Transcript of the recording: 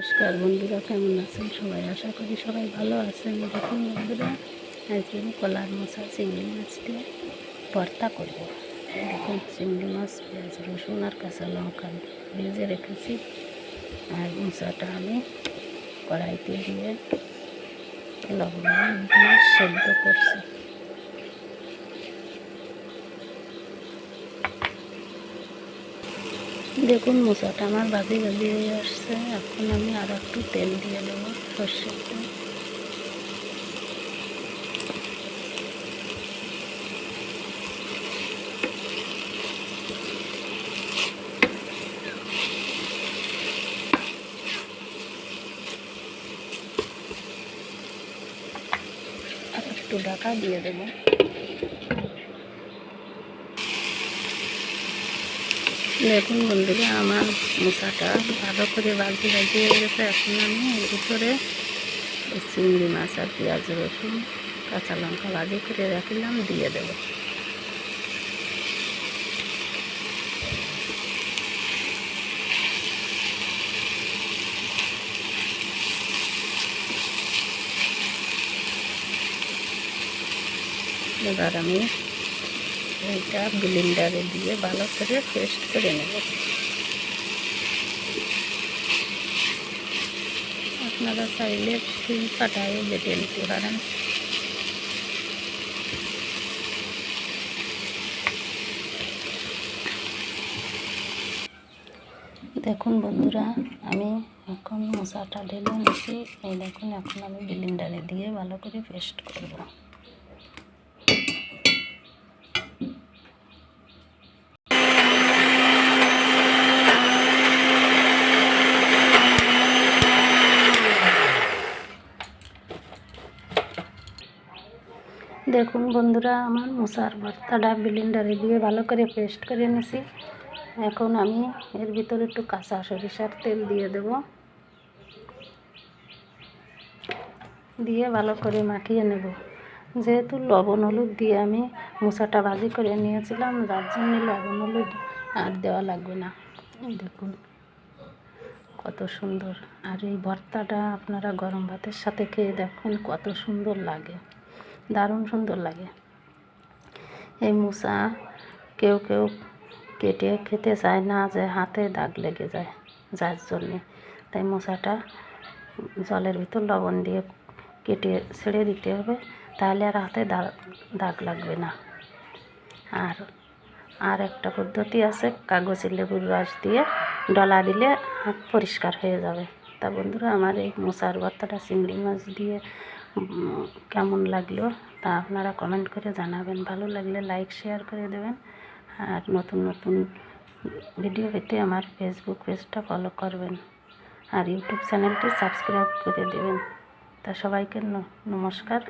নমস্কার বন্ধুরা, কেমন আছেন সবাই? আশা করি সবাই ভালো আছেন। দেখুন বন্ধুরা, আজকে আমি কলার মশা চিংড়ি মাছ দিয়ে ভর্তা করব। দেখুন, চিংড়ি মাছ, পেঁয়াজ, রসুন আর কাঁচা লঙ্কা ভেজে রেখেছি। আর মশাটা আমি কড়াইতে দিয়ে লবণ দিয়ে সেদ্ধ করছি। দেখুন মশাটা আমার ভাজি ভাজি হয়ে আসছে। এখন আমি আর একটু তেল দিয়ে দেবো সর্ষের তেল। আর একটু ঢাকা দিয়ে দেবো। দেখুন বন্ধুরা, আমার মশাটা ভালো করে বালতি বালতি হয়ে গেছে এখন আমি এর ভিতরে চিংড়ি মাছ আর পেঁয়াজ, রসুন, কাঁচা লঙ্কা ভাজি করে রাখলাম, দিয়ে দেবো। এবার আমি এইটা ব্লিন্ডারে দিয়ে ভালো করে পেস্ট করে নেব। আপনারা চাইলে ফুল কাটায়ও বেটে নিতে পারেন। দেখুন বন্ধুরা, আমি এখন মশাটা ঢেলে নিছি এই দেখুন, এখন আমি ব্লিন্ডারে দিয়ে ভালো করে পেস্ট করব। দেখুন বন্ধুরা, আমার মশার ভর্তাটা ব্লিন্ডারে দিয়ে ভালো করে পেস্ট করে নিছি। এখন আমি এর ভিতরে একটু কাঁচা সরিষার তেল দিয়ে দেব। দিয়ে ভালো করে মাখিয়ে নেব। যেহেতু লবণ হলুদ দিয়ে আমি মশাটা ভাজি করে নিয়েছিলাম, যার জন্য লবণ হলুদ আর দেওয়া লাগবে না। দেখুন, কত সুন্দর। আর এই ভর্তাটা আপনারা গরম ভাতের সাথে খেয়ে দেখুন কত সুন্দর লাগে। দারুণ সুন্দর লাগে। এই মুসা কেউ কেউ কেটে খেতে চায় না যে হাতে দাগ লেগে যায় যার জন্যে। তাই মশাটা জলের ভিতর লবণ দিয়ে কেটে ছেড়ে দিতে হবে, তাহলে আর হাতে দাগ লাগবে না। আর আর একটা পদ্ধতি আছে, কাগজে লেবুর রস দিয়ে ডলা দিলে হাত পরিষ্কার হয়ে যাবে। তা বন্ধুরা, আমার এই মশার ভর্তাটা চিংড়ি মাছ দিয়ে কেমন লাগল তা আপনারা কমেন্ট করে জানাবেন। ভালো লাগলে লাইক শেয়ার করে দেবেন। আর নতুন নতুন ভিডিও পেতে আমার ফেসবুক পেজটা ফলো করবেন। আর ইউটিউব চ্যানেলটি সাবস্ক্রাইব করে দেবেন। তা সবাইকে নমস্কার।